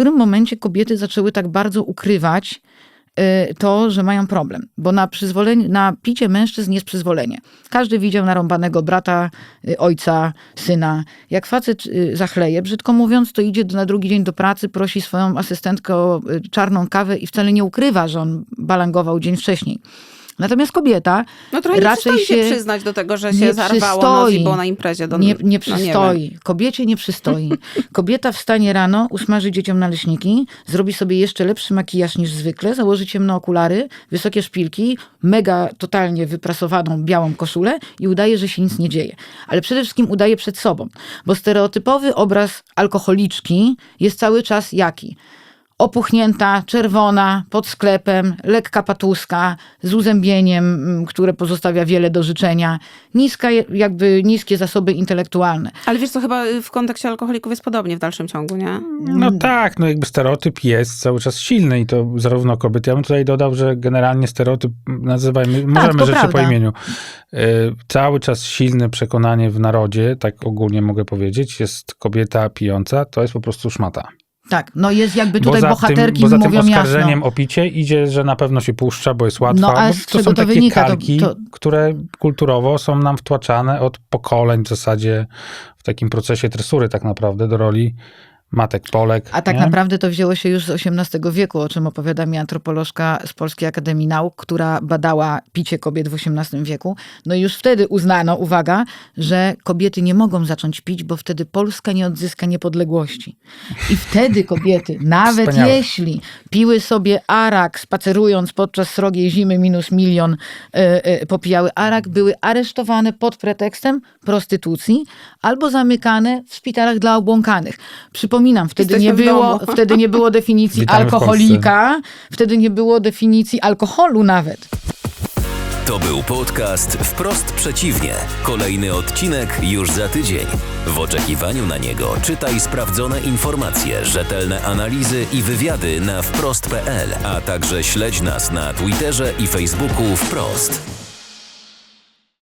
którym momencie kobiety zaczęły tak bardzo ukrywać y, to, że mają problem. Bo na, przyzwolenie, na picie mężczyzn jest przyzwolenie. Każdy widział narąbanego brata, y, ojca, syna. Jak facet y, zachleje, brzydko mówiąc, to idzie na drugi dzień do pracy, prosi swoją asystentkę o czarną kawę i wcale nie ukrywa, że on balangował dzień wcześniej. Natomiast kobieta No trochę raczej się się przyznać do tego, że się przystoi. Nozibo na imprezie. Do, nie, nie no, przystoi. Kobiecie nie przystoi. Kobieta wstanie rano, usmaży dzieciom naleśniki, zrobi sobie jeszcze lepszy makijaż niż zwykle, założy ciemne okulary, wysokie szpilki, mega totalnie wyprasowaną białą koszulę i udaje, że się nic nie dzieje. Ale przede wszystkim udaje przed sobą, bo stereotypowy obraz alkoholiczki jest cały czas jaki? Opuchnięta, czerwona, pod sklepem, lekka patuska, z uzębieniem, mm, które pozostawia wiele do życzenia, niska, jakby niskie zasoby intelektualne. Ale wiesz co, chyba y, w kontekście alkoholików jest podobnie w dalszym ciągu, nie? No tak, no jakby stereotyp jest cały czas silny i to zarówno kobiet. Ja bym tutaj dodał, że generalnie stereotyp nazywajmy, możemy to rzeczy prawda. po imieniu. Y, Cały czas silne przekonanie w narodzie, tak ogólnie mogę powiedzieć, jest kobieta pijąca, to jest po prostu szmata. Tak, no jest jakby tutaj bo za bohaterki tym, bo za tym mówią oskarżeniem jasno. o picie idzie, że na pewno się puszcza, bo jest łatwa. No, a bo z to są to takie wynika? To- kalki, to- które kulturowo są nam wtłaczane od pokoleń w zasadzie w takim procesie tresury tak naprawdę do roli matek Polek. A tak nie? naprawdę to wzięło się już z XVIII wieku, o czym opowiada mi antropolożka z Polskiej Akademii Nauk, która badała picie kobiet w XVIII wieku. No i już wtedy uznano, uwaga, że kobiety nie mogą zacząć pić, bo wtedy Polska nie odzyska niepodległości. I wtedy kobiety, nawet Wspaniałe. jeśli piły sobie arak, spacerując podczas srogiej zimy minus milion, e, e, popijały arak, były aresztowane pod pretekstem prostytucji albo zamykane w szpitalach dla obłąkanych. Przypominam, wtedy nie, Jesteśmy było, wtedy nie było definicji Witamy alkoholika, wtedy nie było definicji alkoholu nawet. To był podcast Wprost Przeciwnie. Kolejny odcinek już za tydzień. W oczekiwaniu na niego czytaj sprawdzone informacje, rzetelne analizy i wywiady na wprost.pl, a także śledź nas na Twitterze i Facebooku Wprost.